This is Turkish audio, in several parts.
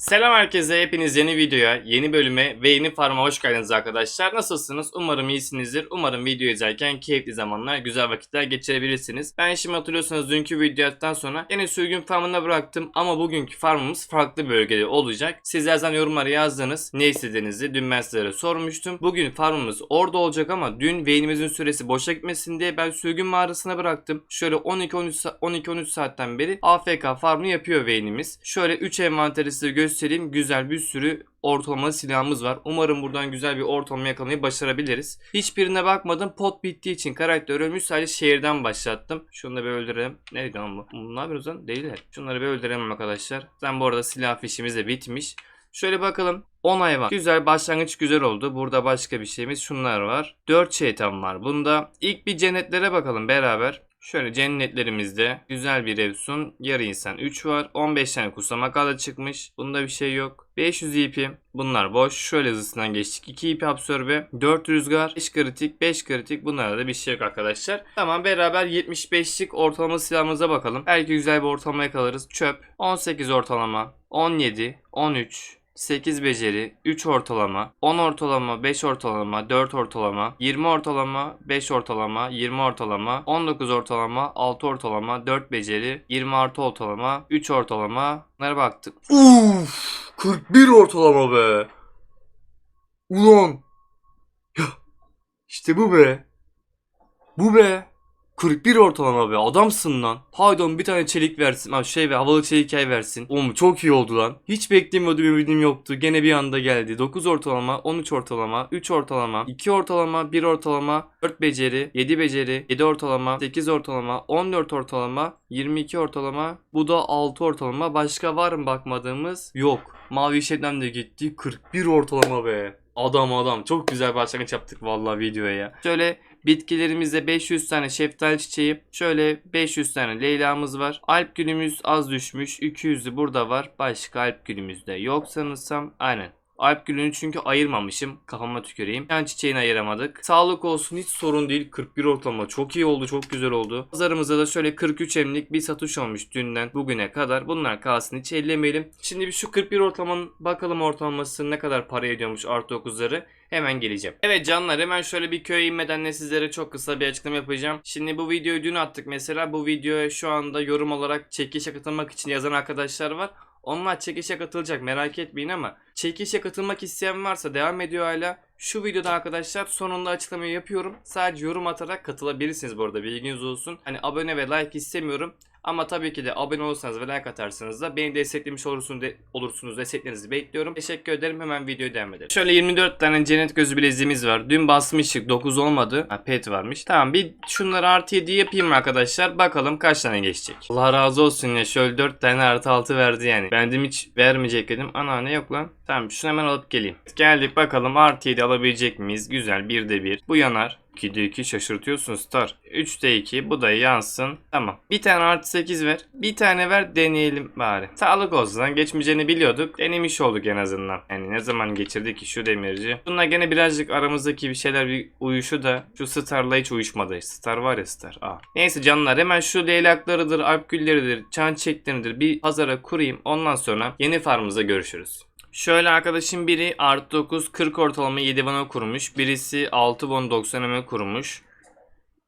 Selam herkese, hepiniz yeni videoya, yeni bölüme ve yeni farma hoş geldiniz arkadaşlar. Nasılsınız? Umarım iyisinizdir. Umarım video izlerken keyifli zamanlar, güzel vakitler geçirebilirsiniz. Ben şimdi hatırlıyorsanız dünkü videodan sonra yine sürgün farmına bıraktım ama bugünkü farmımız farklı bölgede olacak. Sizlerden yorumlara yazdınız. Ne istediğinizi dün ben sizlere sormuştum. Bugün farmımız orada olacak ama dün beynimizin süresi boşa gitmesin diye ben sürgün mağarasına bıraktım. Şöyle 12-13 12-13 saatten beri AFK farmı yapıyor beynimiz. Şöyle 3 envanteri size. Güzel bir sürü ortalama silahımız var. Umarım buradan güzel bir ortalama yakalamayı başarabiliriz. Hiçbirine bakmadım. Pot bittiği için karakter ölmüş. Sadece şehirden başlattım. Şunu da bir öldürelim. Nerede lan? Bu Ne yapıyoruz lan? Değiller. Şunları bir öldürelim arkadaşlar. Zaten bu arada silah fişimiz de bitmiş. Şöyle bakalım. 10 hayvan. Güzel başlangıç güzel oldu. Burada başka bir şeyimiz şunlar var. 4 şeytan var. Bunda ilk bir cennetlere bakalım beraber. Şöyle cennetlerimizde güzel bir Evsun, yarı insan 3 var. 15 tane kusama kağıdı çıkmış. Bunda bir şey yok. 500 ip. Bunlar boş. Şöyle hızlısından geçtik. 2 ip absorbe, 4 rüzgar, 5 kritik, 5 kritik. Bunlarda da bir şey yok arkadaşlar. Tamam beraber 75'lik ortalama silahımıza bakalım. Belki güzel bir ortalama yakalarız. Çöp. 18 ortalama, 17, 13, 8 beceri, 3 ortalama, 10 ortalama, 5 ortalama, 4 ortalama, 20 ortalama, 5 ortalama, 20 ortalama, 19 ortalama, 6 ortalama, 4 beceri, 20 artı ortalama, 3 ortalama. Bunlara baktık. Uff, 41 ortalama be. Ulan. Ya, işte bu be. Bu be. 41 ortalama be adamsın lan. Haydon bir tane çelik versin. Ha şey ve havalı çelik yay versin. Oğlum çok iyi oldu lan. Hiç beklemiyordum ümidim yoktu. Gene bir anda geldi. 9 ortalama, 13 ortalama, 3 ortalama, 2 ortalama, 1 ortalama, 4 beceri, 7 beceri, 7 ortalama, 8 ortalama, 14 ortalama, 22 ortalama. Bu da 6 ortalama. Başka var mı bakmadığımız? Yok. Mavi şebnem de gitti. 41 ortalama be. Adam adam. Çok güzel başlangıç yaptık vallahi videoya ya. Şöyle Bitkilerimizde 500 tane şeftali çiçeği, şöyle 500 tane leyla'mız var. Alp gülümüz az düşmüş. 200'ü burada var. Başka alp gülümüzde yok sanırsam. Aynen. Alp gülünü çünkü ayırmamışım. Kafama tüküreyim. Yani çiçeğini ayıramadık. Sağlık olsun hiç sorun değil. 41 ortalama çok iyi oldu. Çok güzel oldu. Pazarımızda da şöyle 43 emlik bir satış olmuş dünden bugüne kadar. Bunlar kalsın hiç ellemeyelim. Şimdi bir şu 41 ortalamanın bakalım ortalaması ne kadar para ediyormuş artı 9'ları. Hemen geleceğim. Evet canlar hemen şöyle bir köye inmeden de sizlere çok kısa bir açıklama yapacağım. Şimdi bu videoyu dün attık mesela. Bu videoya şu anda yorum olarak çekişe katılmak için yazan arkadaşlar var. Onlar çekişe katılacak merak etmeyin ama çekişe katılmak isteyen varsa devam ediyor hala. Şu videoda arkadaşlar sonunda açıklamayı yapıyorum. Sadece yorum atarak katılabilirsiniz bu arada bilginiz olsun. Hani abone ve like istemiyorum. Ama tabii ki de abone olursanız ve like atarsanız da beni desteklemiş olursunuz, de, olursunuz. Desteklerinizi bekliyorum. Teşekkür ederim. Hemen videoya devam edelim. Şöyle 24 tane cennet gözü bileziğimiz var. Dün basmıştık 9 olmadı. Ha pet varmış. Tamam bir şunları artı 7 yapayım arkadaşlar. Bakalım kaç tane geçecek. Allah razı olsun ya. Şöyle 4 tane artı 6 verdi yani. Bendim hiç vermeyecek dedim. Ana ne yok lan. Tamam şunu hemen alıp geleyim. Geldik bakalım artı 7 alabilecek miyiz? Güzel 1'de 1. Bu yanar. 2'de 2 şaşırtıyorsun Star. 3'te 2 bu da yansın. Tamam. Bir tane artı 8 ver. Bir tane ver deneyelim bari. Sağlık olsun geçmeyeceğini biliyorduk. Denemiş olduk en azından. Yani ne zaman geçirdik ki şu demirci. Bununla gene birazcık aramızdaki bir şeyler bir uyuşu da şu Star'la hiç uyuşmadı. Star var ya Star. Aa. Neyse canlar hemen şu leylaklarıdır, alp gülleridir, çan çiçekleridir bir pazara kurayım. Ondan sonra yeni farmımıza görüşürüz. Şöyle arkadaşım biri artı 9 40 ortalama 7 bana kurmuş. Birisi 6 bon 90 eme kurmuş.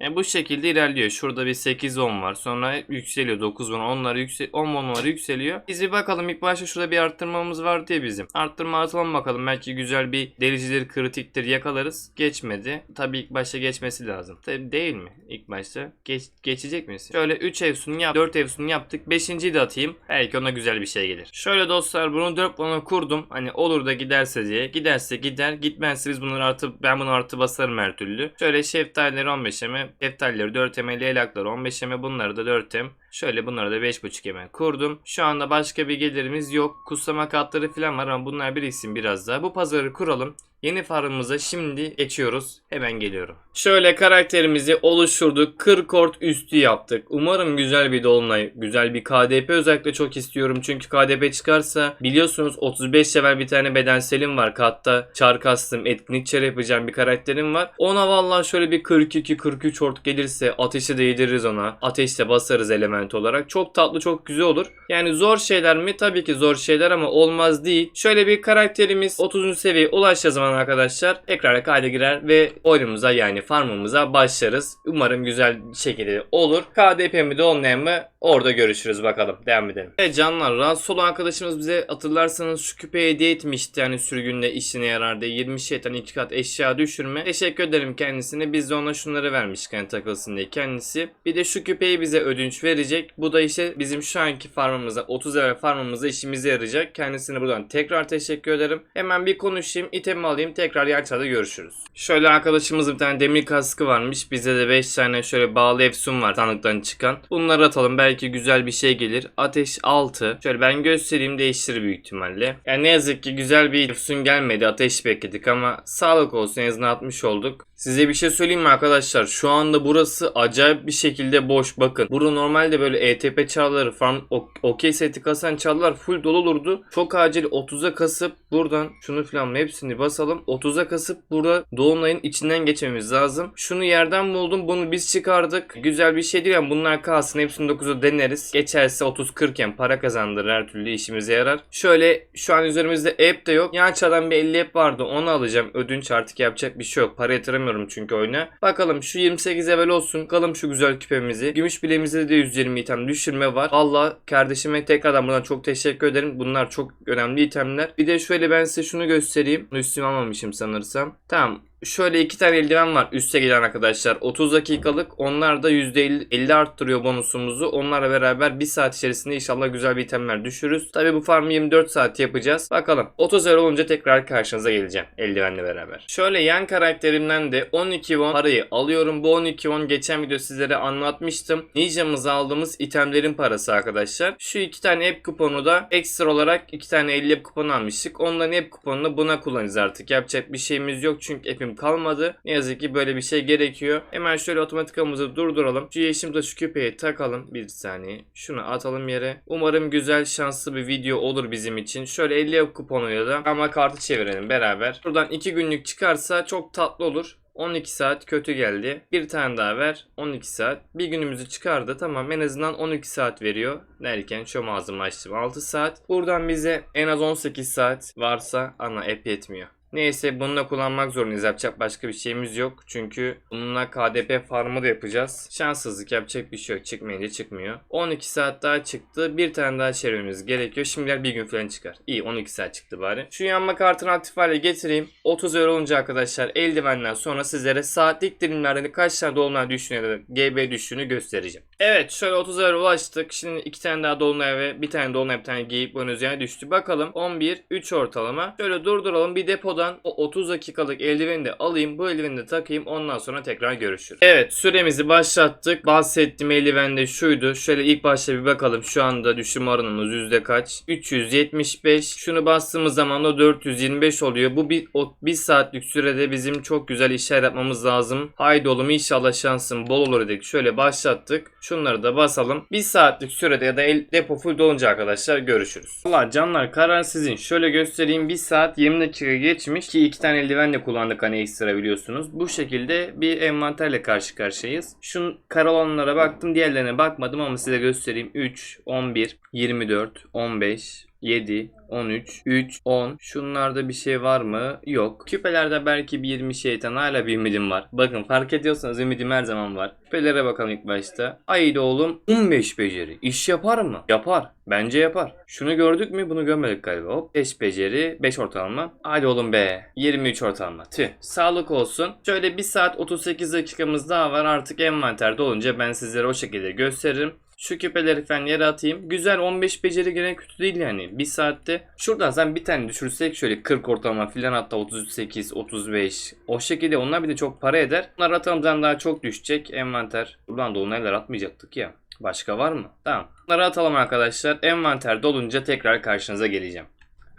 E bu şekilde ilerliyor. Şurada bir 8 10 var. Sonra yükseliyor 9 bon. Onlar yüksel 10 bonlar yükseliyor. Biz bir bakalım ilk başta şurada bir arttırmamız var diye bizim. Arttırma atalım bakalım. Belki güzel bir delicidir, kritiktir yakalarız. Geçmedi. Tabii ilk başta geçmesi lazım. Tabii değil mi? İlk başta geç, geçecek misin? Şöyle 3 evsunu yap, 4 evsunu yaptık. 5.yi de atayım. Belki ona güzel bir şey gelir. Şöyle dostlar bunu 4 bona kurdum. Hani olur da giderse diye. Giderse gider. Gitmezse biz bunları artı ben bunu artı basarım her türlü. Şöyle şeftalileri 15'e Şeftalileri 4 eme, leylakları 15 eme, bunları da 4 em. Şöyle bunları da 5.5 eme kurdum. Şu anda başka bir gelirimiz yok. Kutsama katları falan var ama bunlar biriksin biraz daha. Bu pazarı kuralım. Yeni farmımıza şimdi geçiyoruz. Hemen geliyorum. Şöyle karakterimizi oluşturduk. 40 ort üstü yaptık. Umarım güzel bir dolunay, güzel bir KDP özellikle çok istiyorum. Çünkü KDP çıkarsa biliyorsunuz 35 level bir tane bedenselim var. Katta çar kastım, etkinlik çar yapacağım bir karakterim var. Ona vallahi şöyle bir 42-43 ort gelirse ateşe değdiririz ona. Ateşte basarız element olarak. Çok tatlı, çok güzel olur. Yani zor şeyler mi? Tabii ki zor şeyler ama olmaz değil. Şöyle bir karakterimiz 30. seviyeye ulaştığı zaman arkadaşlar tekrar kayda girer ve oyunumuza yani farmımıza başlarız. Umarım güzel şekilde olur. KDP mi de olmayan mı orada görüşürüz bakalım. Devam edelim. Evet canlar rahatsız olan arkadaşımız bize hatırlarsanız şu küpe hediye etmişti. Yani sürgünde işine yarardı. 20 şeytan 2 kat eşya düşürme. Teşekkür ederim kendisine. Biz de ona şunları vermiştik yani takılsın diye kendisi. Bir de şu küpeyi bize ödünç verecek. Bu da işte bizim şu anki farmımıza 30 level farmımıza işimize yarayacak. Kendisine buradan tekrar teşekkür ederim. Hemen bir konuşayım. itemi alayım. Tekrar yarçada görüşürüz. Şöyle arkadaşımızın bir tane demir kaskı varmış. Bizde de 5 tane şöyle bağlı efsun var sandıktan çıkan. Bunları atalım. Belki güzel bir şey gelir. Ateş 6. Şöyle ben göstereyim değiştirir büyük ihtimalle. Yani ne yazık ki güzel bir efsun gelmedi. Ateş bekledik ama sağlık olsun en azından atmış olduk. Size bir şey söyleyeyim mi arkadaşlar? Şu anda burası acayip bir şekilde boş. Bakın. Burada normalde böyle ETP çağları ok- okey seti kasan çağlar full dolu olurdu. Çok acil 30'a kasıp buradan şunu falan hepsini basalım. 30'a kasıp burada Dolunay'ın içinden geçmemiz lazım. Şunu yerden buldum. Bunu biz çıkardık. Güzel bir şey değil ama bunlar kalsın. Hepsini 9'a deneriz. Geçerse 30-40 iken para kazandırır. Her türlü işimize yarar. Şöyle şu an üzerimizde app de yok. Yan çağdan bir 50 app vardı. Onu alacağım. Ödünç artık yapacak bir şey yok. Para yatıramıyorum çünkü oyuna. Bakalım şu 28 level olsun. Kalım şu güzel küpemizi. Gümüş bileğimizde de 120 item düşürme var. Valla kardeşime tekrardan buradan çok teşekkür ederim. Bunlar çok önemli itemler. Bir de şöyle ben size şunu göstereyim. Üstüme almamışım sanırsam. Tamam. Şöyle iki tane eldiven var üste gelen arkadaşlar. 30 dakikalık. Onlar da %50 50 arttırıyor bonusumuzu. Onlarla beraber 1 saat içerisinde inşallah güzel bir itemler düşürürüz. Tabi bu farmı 24 saat yapacağız. Bakalım. 30 euro olunca tekrar karşınıza geleceğim. Eldivenle beraber. Şöyle yan karakterimden de 12 won parayı alıyorum. Bu 12 won geçen video sizlere anlatmıştım. Ninja'mıza aldığımız itemlerin parası arkadaşlar. Şu iki tane app kuponu da ekstra olarak iki tane 50 app kuponu almıştık. Onların app kuponunu buna kullanacağız artık. Yapacak bir şeyimiz yok çünkü kalmadı. Ne yazık ki böyle bir şey gerekiyor. Hemen şöyle otomatik avımızı durduralım. Şu yeşimde şu küpeyi takalım. Bir saniye. Şunu atalım yere. Umarım güzel şanslı bir video olur bizim için. Şöyle 50 app kuponuyla da ama kartı çevirelim beraber. Buradan 2 günlük çıkarsa çok tatlı olur. 12 saat kötü geldi. Bir tane daha ver. 12 saat. Bir günümüzü çıkardı. Tamam en azından 12 saat veriyor. Derken şu ağzımı açtım. 6 saat. Buradan bize en az 18 saat varsa ana app yetmiyor. Neyse bununla kullanmak zorundayız. Yapacak başka bir şeyimiz yok. Çünkü bununla KDP farmı da yapacağız. Şanssızlık yapacak bir şey yok. Çıkmayınca çıkmıyor. 12 saat daha çıktı. Bir tane daha çevirmemiz gerekiyor. Şimdiler bir gün falan çıkar. İyi 12 saat çıktı bari. Şu yanma kartını aktif hale getireyim. 30 euro olunca arkadaşlar eldivenden sonra sizlere saatlik dilimlerde kaç tane dolunay düştüğünü ya da GB düştüğünü göstereceğim. Evet şöyle 30 euro ulaştık. Şimdi iki tane daha dolunay ve bir tane dolunay bir tane geyik bonus yani düştü. Bakalım 11 3 ortalama. Şöyle durduralım bir depoda o 30 dakikalık eldiveni de alayım. Bu eldiveni de takayım. Ondan sonra tekrar görüşürüz. Evet süremizi başlattık. Bahsettiğim eldiven de şuydu. Şöyle ilk başta bir bakalım. Şu anda düşürme oranımız yüzde kaç? 375. Şunu bastığımız zaman da 425 oluyor. Bu bir, o, bir saatlik sürede bizim çok güzel işler yapmamız lazım. Haydi oğlum inşallah şansın bol olur dedik. Şöyle başlattık. Şunları da basalım. Bir saatlik sürede ya da el, depo full dolunca arkadaşlar görüşürüz. Valla canlar karar sizin. Şöyle göstereyim. 1 saat 20 dakika geçmiş ki iki tane eldivenle kullandık hani ekstra biliyorsunuz. Bu şekilde bir envanterle karşı karşıyayız. Şu kara olanlara baktım diğerlerine bakmadım ama size göstereyim. 3, 11, 24, 15, 7, 13, 3, 10. Şunlarda bir şey var mı? Yok. Küpelerde belki bir 20 şeytan hala bir ümidim var. Bakın fark ediyorsanız ümidim her zaman var. Küpelere bakalım ilk başta. Haydi oğlum 15 beceri. İş yapar mı? Yapar. Bence yapar. Şunu gördük mü? Bunu görmedik galiba. Hop 5 beceri, 5 ortalama. Hadi oğlum be. 23 ortalama. Tüh. Sağlık olsun. Şöyle 1 saat 38 dakikamız daha var. Artık envanterde olunca ben sizlere o şekilde gösteririm. Şu küpeleri falan yere atayım. Güzel 15 beceri gene kötü değil yani. Bir saatte. Şuradan sen bir tane düşürsek şöyle 40 ortalama filan hatta 38, 35. O şekilde onlar bir de çok para eder. Bunlar atağımızdan daha çok düşecek. Envanter. Buradan dolunaylar atmayacaktık ya. Başka var mı? Tamam. Bunları atalım arkadaşlar. Envanter dolunca tekrar karşınıza geleceğim.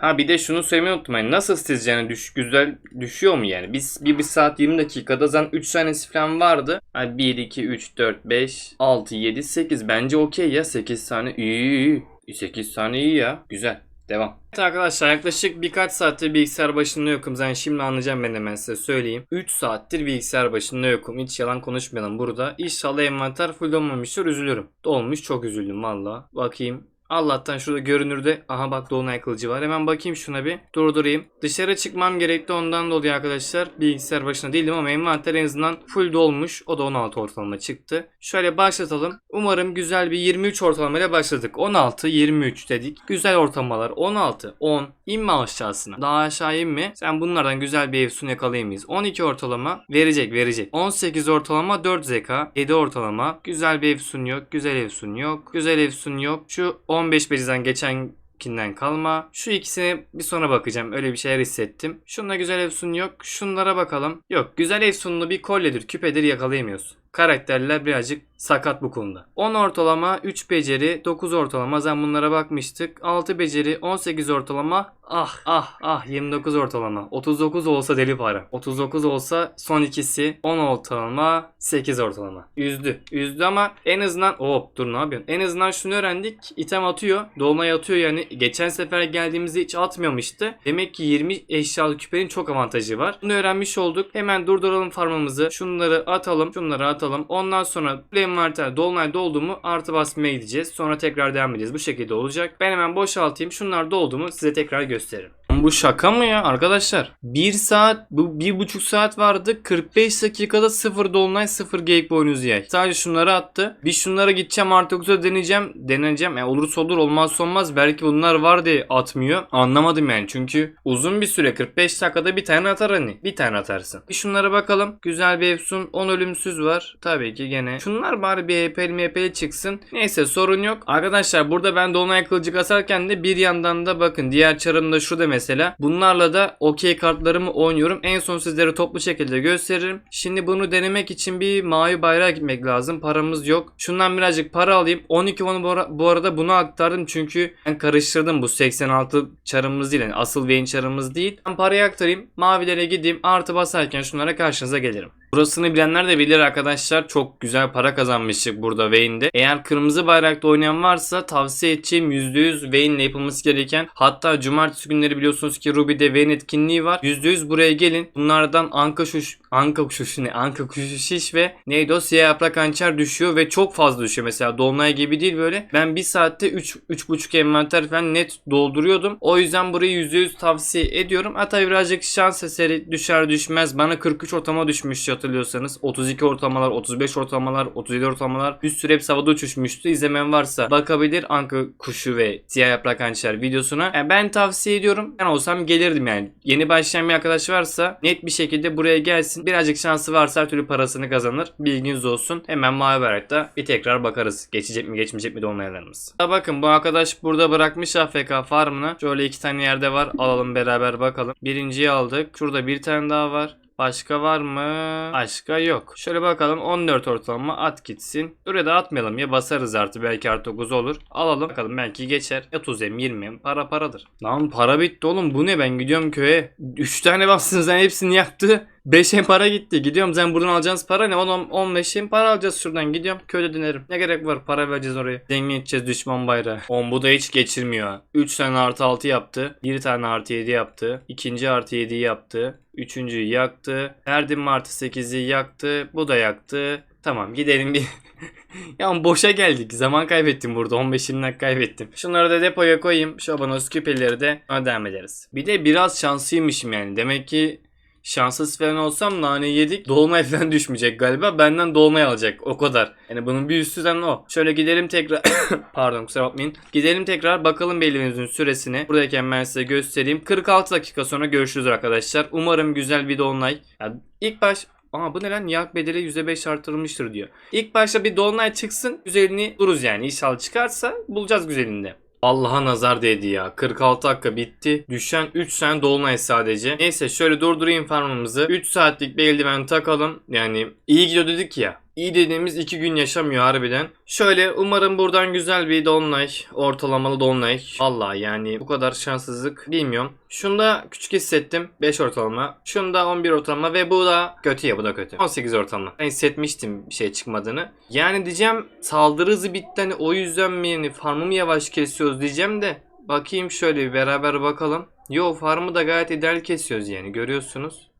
Ha bir de şunu söylemeyi unuttum. Yani nasıl sizce yani düş, güzel düşüyor mu yani? Biz bir, bir saat 20 dakikada zaten 3 tanesi falan vardı. Yani 1, 2, 3, 4, 5, 6, 7, 8. Bence okey ya. 8 tane iyi iyi. iyi. 8 tane iyi ya. Güzel. Devam. Evet arkadaşlar yaklaşık birkaç saattir bilgisayar başında yokum. Zaten şimdi anlayacağım ben hemen size söyleyeyim. 3 saattir bilgisayar başında yokum. Hiç yalan konuşmayalım burada. İnşallah envanter full olmamıştır. Üzülürüm. Dolmuş çok üzüldüm valla. Bakayım. Allah'tan şurada görünürde aha bak dolunay kılıcı var. Hemen bakayım şuna bir durdurayım. Dışarı çıkmam gerekti ondan dolayı arkadaşlar. Bilgisayar başında değildim ama envanter en azından full dolmuş. O da 16 ortalama çıktı. Şöyle başlatalım. Umarım güzel bir 23 ortalamayla başladık. 16, 23 dedik. Güzel ortalamalar. 16, 10. İnme aşağısına. Daha aşağı inme. Sen bunlardan güzel bir Efsun yakalayamayız. 12 ortalama verecek verecek. 18 ortalama 4 zeka. 7 ortalama. Güzel bir Efsun yok. Güzel Efsun yok. Güzel Efsun yok. Şu 15 beciden geçenkinden kalma. Şu ikisine bir sonra bakacağım. Öyle bir şeyler hissettim. Şunda güzel Efsun yok. Şunlara bakalım. Yok. Güzel Efsunlu bir kolyedir, küpedir yakalayamıyorsun. Karakterler birazcık sakat bu konuda. 10 ortalama, 3 beceri, 9 ortalama. Zaten bunlara bakmıştık. 6 beceri, 18 ortalama. Ah ah ah 29 ortalama. 39 olsa deli para. 39 olsa son ikisi 10 ortalama, 8 ortalama. Üzdü. Üzdü ama en azından hop dur ne yapıyorsun? En azından şunu öğrendik. İtem atıyor. Dolunay atıyor yani. Geçen sefer geldiğimizde hiç atmamıştı. Demek ki 20 eşyalı küpenin çok avantajı var. Bunu öğrenmiş olduk. Hemen durduralım farmımızı. Şunları atalım. Şunları atalım. Ondan sonra envanter dolunay doldu mu artı basmaya gideceğiz. Sonra tekrar devam edeceğiz. Bu şekilde olacak. Ben hemen boşaltayım. Şunlar doldu mu size tekrar gösteririm. Bu şaka mı ya arkadaşlar? 1 saat, bu 1,5 saat vardı. 45 dakikada 0 dolunay 0 geyik boynuz yay. Sadece şunları attı. Bir şunlara gideceğim artık yoksa deneyeceğim. Deneyeceğim. Yani olursa olur olmazsa olmaz. Belki bunlar var diye atmıyor. Anlamadım yani. Çünkü uzun bir süre 45 dakikada bir tane atar hani. Bir tane atarsın. Bir şunlara bakalım. Güzel bir Efsun. 10 ölümsüz var. Tabii ki gene. Şunlar bari bir EP'li MP'li çıksın. Neyse sorun yok. Arkadaşlar burada ben dolunay kılıcı kasarken de bir yandan da bakın diğer çarımda şurada mesela. Bunlarla da okey kartlarımı oynuyorum. En son sizlere toplu şekilde gösteririm. Şimdi bunu denemek için bir mavi bayrağa gitmek lazım. Paramız yok. Şundan birazcık para alayım. 12 wonu bu, ara- bu arada buna aktardım çünkü ben karıştırdım bu 86 çarımız değil. Yani asıl Vayne çarımız değil. Ben parayı aktarayım. Mavilere gideyim. Artı basarken şunlara karşınıza gelirim. Burasını bilenler de bilir arkadaşlar. Çok güzel para kazanmıştık burada Vayne'de. Eğer kırmızı bayrakta oynayan varsa tavsiye edeceğim %100 Vayne ile yapılması gereken. Hatta cumartesi günleri biliyorsunuz ki Ruby'de Vayne etkinliği var. %100 buraya gelin. Bunlardan Anka şuş, Anka kuşu ne? Anka kuşu şiş ve neydi o? Siyah yaprak hançer düşüyor ve çok fazla düşüyor. Mesela Dolunay gibi değil böyle. Ben bir saatte 3 3,5 envanter falan net dolduruyordum. O yüzden burayı %100 tavsiye ediyorum. Hatta birazcık şans eseri düşer düşmez. Bana 43 ortama düşmüştü hatırlıyorsanız. 32 ortalamalar, 35 ortalamalar, 37 ortalamalar. Bir sürü hepsi havada uçuşmuştu. İzlemeyen varsa bakabilir Anka kuşu ve siyah yaprak hançer videosuna. Yani ben tavsiye ediyorum. Ben olsam gelirdim yani. Yeni başlayan bir arkadaş varsa net bir şekilde buraya gelsin. Birazcık şansı varsa her türlü parasını kazanır. Bilginiz olsun. Hemen mavi bayrakta bir tekrar bakarız. Geçecek mi geçmeyecek mi dolunaylarımız. Ha bakın bu arkadaş burada bırakmış AFK farmını. Şöyle iki tane yerde var. Alalım beraber bakalım. Birinciyi aldık. Şurada bir tane daha var. Başka var mı? Başka yok. Şöyle bakalım 14 ortalama at gitsin. Buraya da atmayalım ya basarız artık belki artı 9 olur. Alalım bakalım belki geçer. 30 em 20 em para paradır. Lan para bitti oğlum bu ne ben gidiyorum köye. 3 tane bastın sen hepsini yaktı. 5 em para gitti. Gidiyorum sen buradan alacağınız para ne? 10 15 em para alacağız şuradan. Gidiyorum köyde dönerim. Ne gerek var para vereceğiz oraya. Zengin edeceğiz düşman bayrağı. 10 bu da hiç geçirmiyor. 3 tane artı 6 yaptı. 1 tane artı 7 yaptı. İkinci artı 7'yi yaptı. Üçüncüyü yaktı. Erdim artı 8'i yaktı. Bu da yaktı. Tamam gidelim bir. ya boşa geldik. Zaman kaybettim burada. 15-20 dakika kaybettim. Şunları da depoya koyayım. Şu abonos küpeleri de devam ederiz. Bir de biraz şanslıymışım yani. Demek ki şanssız falan olsam nane yedik. Dolunay falan düşmeyecek galiba. Benden dolunay alacak. O kadar. Yani bunun bir üstüden o. Şöyle gidelim tekrar. Pardon kusura bakmayın. Gidelim tekrar bakalım bellimizin süresini. Buradayken ben size göstereyim. 46 dakika sonra görüşürüz arkadaşlar. Umarım güzel bir dolunay. Ya ilk baş Aa bu ne lan? Niyak bedeli %5 artırılmıştır diyor. İlk başta bir dolunay çıksın. Güzelini buluruz yani. İnşallah çıkarsa bulacağız güzelini. Allah'a nazar değdi ya. 46 dakika bitti. Düşen 3 tane dolunay sadece. Neyse şöyle durdurayım farmımızı. 3 saatlik bir eldiven takalım. Yani iyi gidiyor dedik ya. İyi dediğimiz 2 gün yaşamıyor harbiden. Şöyle umarım buradan güzel bir dolunay. Ortalamalı dolunay. Vallahi yani bu kadar şanssızlık bilmiyorum. Şunda küçük hissettim. 5 ortalama. Şunda 11 ortalama ve bu da kötü ya bu da kötü. 18 ortalama. Ben hissetmiştim bir şey çıkmadığını. Yani diyeceğim saldırı hızı bitti hani o yüzden mi yani farmı mı yavaş kesiyoruz diyeceğim de. Bakayım şöyle beraber bakalım. Yo farmı da gayet ideal kesiyoruz yani görüyorsunuz.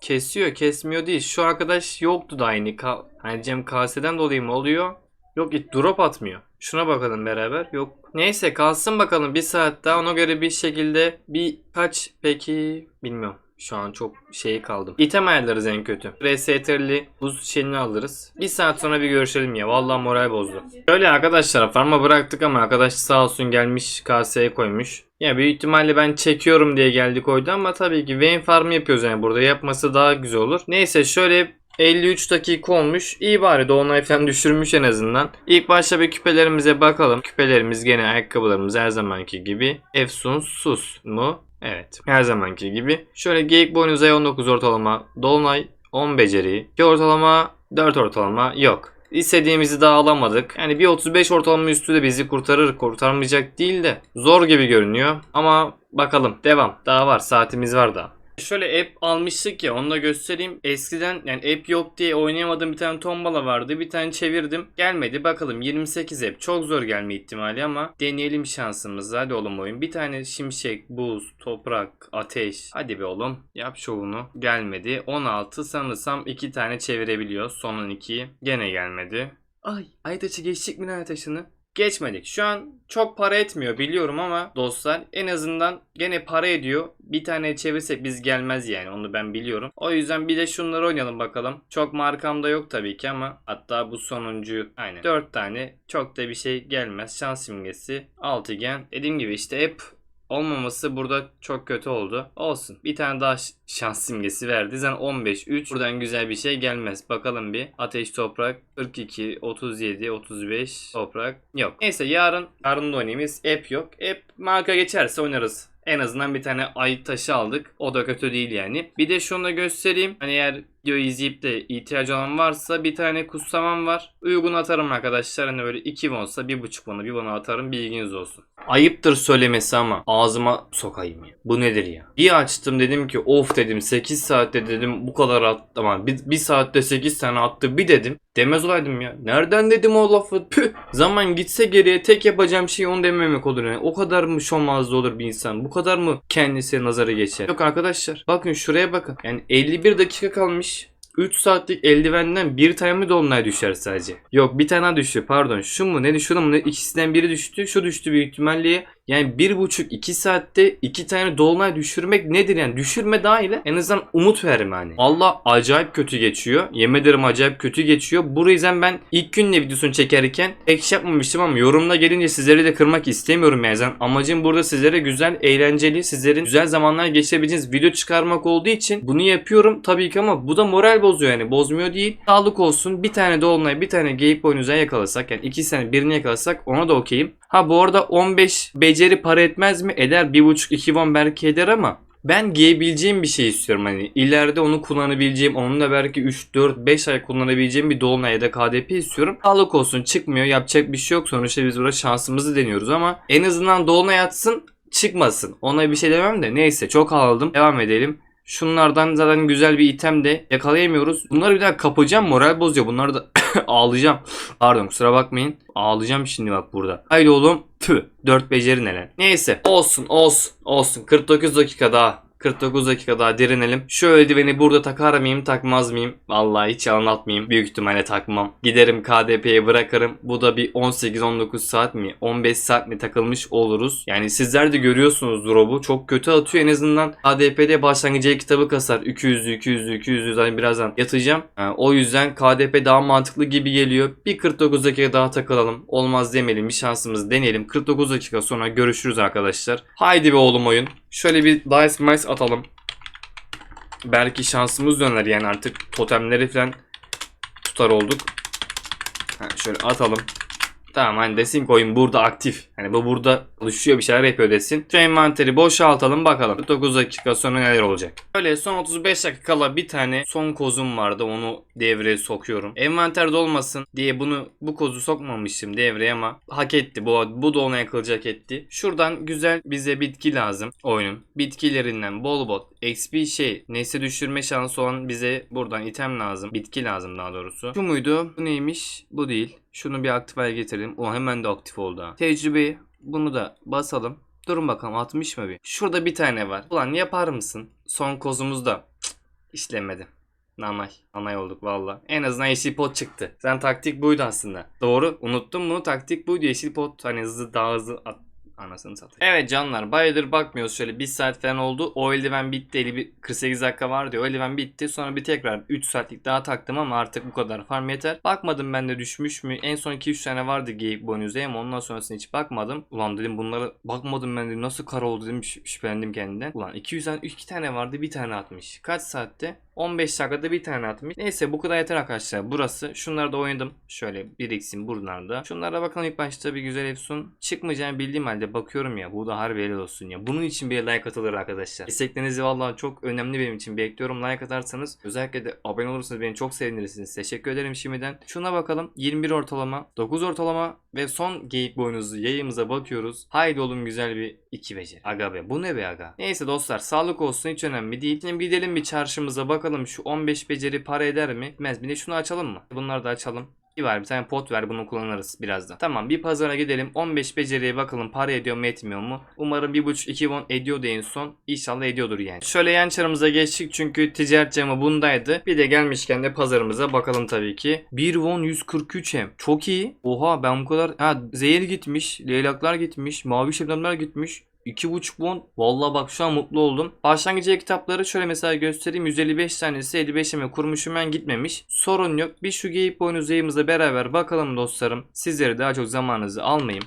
Kesiyor kesmiyor değil. Şu arkadaş yoktu da aynı. Ka hani Cem kaseden dolayı mı oluyor? Yok it drop atmıyor. Şuna bakalım beraber. Yok. Neyse kalsın bakalım bir saat daha ona göre bir şekilde bir kaç peki bilmiyorum. Şu an çok şey kaldım. İtem ayarlarız en kötü. Resetterli buz şeyini alırız. Bir saat sonra bir görüşelim ya. Vallahi moral bozdu. Şöyle arkadaşlar farma bıraktık ama arkadaş sağ olsun gelmiş kaseye koymuş. Ya büyük ihtimalle ben çekiyorum diye geldi koydu ama tabii ki Vayne farm yapıyoruz yani burada yapması daha güzel olur. Neyse şöyle 53 dakika olmuş. İyi bari Dolunay falan düşürmüş en azından. İlk başta bir küpelerimize bakalım. Küpelerimiz gene ayakkabılarımız her zamanki gibi. Efsun sus mu? Evet. Her zamanki gibi. Şöyle geyik boynuzaya 19 ortalama. Dolunay 10 beceri. 2 ortalama 4 ortalama yok. İstediğimizi daha alamadık. Yani bir 35 ortalama üstü de bizi kurtarır. Kurtarmayacak değil de zor gibi görünüyor. Ama bakalım devam. Daha var saatimiz var daha. Şöyle app almıştık ya onu da göstereyim. Eskiden yani app yok diye oynayamadığım bir tane tombala vardı. Bir tane çevirdim. Gelmedi bakalım 28 app. Çok zor gelme ihtimali ama deneyelim şansımızı. Hadi oğlum oyun. Bir tane şimşek, buz, toprak, ateş. Hadi be oğlum. Yap şovunu. Gelmedi. 16 sanırsam 2 tane çevirebiliyor. Son 12'yi. Gene gelmedi. Ay ay taşı geçtik mi ay taşını? Geçmedik. Şu an çok para etmiyor biliyorum ama dostlar en azından gene para ediyor. Bir tane çevirsek biz gelmez yani onu ben biliyorum. O yüzden bir de şunları oynayalım bakalım. Çok markamda yok tabii ki ama hatta bu sonuncu aynen 4 tane çok da bir şey gelmez. Şans simgesi altıgen. Dediğim gibi işte hep olmaması burada çok kötü oldu. Olsun. Bir tane daha şans simgesi verdi. Zaten 15 3. Buradan güzel bir şey gelmez. Bakalım bir. Ateş toprak 42 37 35 toprak yok. Neyse yarın yarın da oynayayız. App yok. App marka geçerse oynarız. En azından bir tane ay taşı aldık. O da kötü değil yani. Bir de şunu da göstereyim. Hani eğer videoyu izleyip de ihtiyacı olan varsa bir tane kutsamam var. Uygun atarım arkadaşlar. Hani böyle 2 bonsa 1.5 bana bir bana atarım bilginiz olsun. Ayıptır söylemesi ama ağzıma sokayım ya. Bu nedir ya? Bir açtım dedim ki of dedim 8 saatte dedim bu kadar attı ama bir, bir saatte 8 tane attı bir dedim. Demez olaydım ya. Nereden dedim o lafı? Püh. Zaman gitse geriye tek yapacağım şey onu dememek olur yani. O kadar mı şomazlı olur bir insan? Bu kadar mı kendisi nazara geçer? Yok arkadaşlar. Bakın şuraya bakın. Yani 51 dakika kalmış. 3 saatlik eldivenden bir tane mi dolunay düşer sadece? Yok bir tane düştü pardon. Şu mu ne şunu mu ne ikisinden biri düştü. Şu düştü büyük ihtimalle. Yani 1,5-2 saatte 2 tane dolunay düşürmek nedir yani? Düşürme dahil en azından umut verme hani. Allah acayip kötü geçiyor. Yemin acayip kötü geçiyor. Bu yüzden ben ilk günle videosunu çekerken pek şey yapmamıştım ama yorumla gelince sizleri de kırmak istemiyorum yani. Zaten amacım burada sizlere güzel, eğlenceli, sizlerin güzel zamanlar geçirebileceğiniz video çıkarmak olduğu için bunu yapıyorum tabii ki ama bu da moral bozuyor yani. Bozmuyor değil. Sağlık olsun. Bir tane dolunay, bir tane geyik boynuza yakalasak yani iki sene birini yakalasak ona da okeyim. Ha bu arada 15 beceri para etmez mi? Eder. 1.5-2 won belki eder ama ben giyebileceğim bir şey istiyorum hani ileride onu kullanabileceğim onunla belki 3 4 5 ay kullanabileceğim bir dolunay ya da KDP istiyorum. Sağlık olsun çıkmıyor yapacak bir şey yok sonuçta biz burada şansımızı deniyoruz ama en azından dolunay atsın çıkmasın. Ona bir şey demem de neyse çok aldım devam edelim. Şunlardan zaten güzel bir item de yakalayamıyoruz. Bunları bir daha kapacağım moral bozuyor. Bunları da ağlayacağım. Pardon kusura bakmayın. Ağlayacağım şimdi bak burada. Haydi oğlum. Tüh. 4 beceri neler. Neyse. Olsun olsun olsun. 49 dakika daha. 49 dakika daha direnelim. Şu eldiveni burada takar mıyım takmaz mıyım? Vallahi hiç anlatmayayım. Büyük ihtimalle takmam. Giderim KDP'ye bırakırım. Bu da bir 18-19 saat mi 15 saat mi takılmış oluruz. Yani sizler de görüyorsunuz drop'u. Çok kötü atıyor. En azından KDP'de başlangıcı kitabı kasar. 200'lü 200'lü 200'lü hani birazdan yatacağım. Ha, o yüzden KDP daha mantıklı gibi geliyor. Bir 49 dakika daha takılalım. Olmaz demeyelim. Bir şansımızı deneyelim. 49 dakika sonra görüşürüz arkadaşlar. Haydi be oğlum oyun. Şöyle bir Dice Mice atalım. Belki şansımız döner yani artık totemleri falan tutar olduk. Ha, şöyle atalım. Tamam hani desin ki oyun burada aktif. Hani bu burada çalışıyor bir şeyler yapıyor desin. Şu envanteri boşaltalım bakalım. 9 dakika sonra neler olacak. Öyle son 35 dakika kala bir tane son kozum vardı. Onu devreye sokuyorum. Envanter dolmasın diye bunu bu kozu sokmamıştım devreye ama hak etti. Bu, bu da ona yakılacak etti. Şuradan güzel bize bitki lazım oyunun. Bitkilerinden bol bol XP şey nesne düşürme şansı olan bize buradan item lazım. Bitki lazım daha doğrusu. Şu muydu? Bu neymiş? Bu değil. Şunu bir aktif hale getirelim. O hemen de aktif oldu ha. Tecrübe bunu da basalım. Durun bakalım 60 mı bir? Şurada bir tane var. Ulan yapar mısın? Son kozumuz da Cık, işlemedi. Nanay. Nanay olduk valla. En azından yeşil pot çıktı. Sen taktik buydu aslında. Doğru. Unuttum bunu. Taktik buydu. Yeşil pot hani hızlı daha hızlı at. Anasını satayım. Evet canlar bayağıdır bakmıyoruz şöyle 1 saat falan oldu. O eldiven bitti. Eli bir 48 dakika var diyor. O eldiven bitti. Sonra bir tekrar 3 saatlik daha taktım ama artık bu kadar farm yeter. Bakmadım ben de düşmüş mü? En son 2-3 tane vardı geyik boynuzda ama ondan sonrasında hiç bakmadım. Ulan dedim bunlara bakmadım ben dedim nasıl kara oldu dedim şü- şüphelendim kendimden. Ulan 200 tane 2 tane vardı bir tane atmış. Kaç saatte? 15 dakikada bir tane atmış. Neyse bu kadar yeter arkadaşlar. Burası. Şunları da oynadım. Şöyle bir eksim buralarda. Şunlara bakalım ilk başta bir güzel efsun. Çıkmayacağını bildiğim halde bakıyorum ya. Bu da harbi helal olsun ya. Bunun için bir like atılır arkadaşlar. Desteklerinizi vallahi çok önemli benim için. Bekliyorum like atarsanız. Özellikle de abone olursanız beni çok sevinirsiniz. Teşekkür ederim şimdiden. Şuna bakalım. 21 ortalama, 9 ortalama ve son geyik boynuzu yayımıza bakıyoruz. Haydi oğlum güzel bir 2 beceri. Aga be bu ne be aga. Neyse dostlar sağlık olsun hiç önemli değil. Şimdi gidelim bir çarşımıza bakalım şu 15 beceri para eder mi? Etmez. Bir de şunu açalım mı? Bunları da açalım. Bir var bir tane pot ver bunu kullanırız birazdan. Tamam bir pazara gidelim 15 beceriye bakalım para ediyor mu etmiyor mu? Umarım 1.5-2 won ediyordu en son. İnşallah ediyordur yani. Şöyle yan çarımıza geçtik çünkü ticaret camı bundaydı. Bir de gelmişken de pazarımıza bakalım tabii ki. 1 won 143 hem. Çok iyi. Oha ben bu kadar... Ha zehir gitmiş. Leylaklar gitmiş. Mavi şebnemler gitmiş. 2.5 won. Vallahi bak şu an mutlu oldum. Başlangıcı kitapları şöyle mesela göstereyim. 155 tanesi 55 eme kurmuşum ben gitmemiş. Sorun yok. Bir şu geyik boynuz yayımıza beraber bakalım dostlarım. Sizleri daha çok zamanınızı almayayım.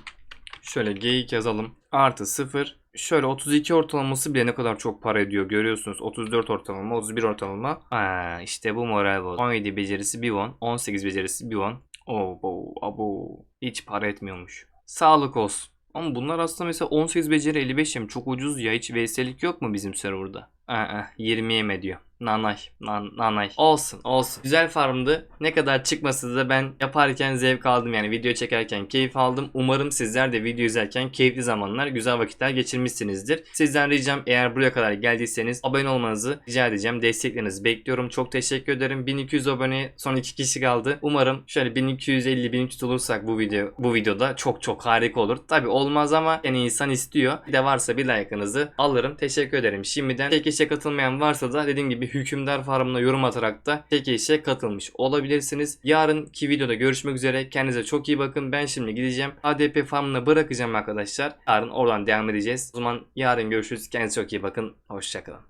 Şöyle geyik yazalım. Artı 0. Şöyle 32 ortalaması bile ne kadar çok para ediyor görüyorsunuz. 34 ortalama, 31 ortalama. Aa, işte bu moral bozdu. 17 becerisi 1 won, 18 becerisi 1 won. Oo, oo, abo. Hiç para etmiyormuş. Sağlık olsun. Ama bunlar aslında mesela 18 beceri 55 yem çok ucuz ya hiç VS'lik yok mu bizim serverda? Aa, 20 yeme diyor. Nanay, nan, nanay. Olsun, olsun. Güzel farmdı. Ne kadar çıkmasa da ben yaparken zevk aldım yani video çekerken keyif aldım. Umarım sizler de video izlerken keyifli zamanlar, güzel vakitler geçirmişsinizdir. Sizden ricam eğer buraya kadar geldiyseniz abone olmanızı rica edeceğim. Desteklerinizi bekliyorum. Çok teşekkür ederim. 1200 abone son 2 kişi kaldı. Umarım şöyle 1250-1300 olursak bu video bu videoda çok çok harika olur. Tabi olmaz ama yani insan istiyor. Bir de varsa bir like'ınızı alırım. Teşekkür ederim. Şimdiden tek işe katılmayan varsa da dediğim gibi hükümdar farmına yorum atarak da tek işe katılmış olabilirsiniz. Yarınki videoda görüşmek üzere. Kendinize çok iyi bakın. Ben şimdi gideceğim. ADP farmına bırakacağım arkadaşlar. Yarın oradan devam edeceğiz. O zaman yarın görüşürüz. Kendinize çok iyi bakın. Hoşçakalın.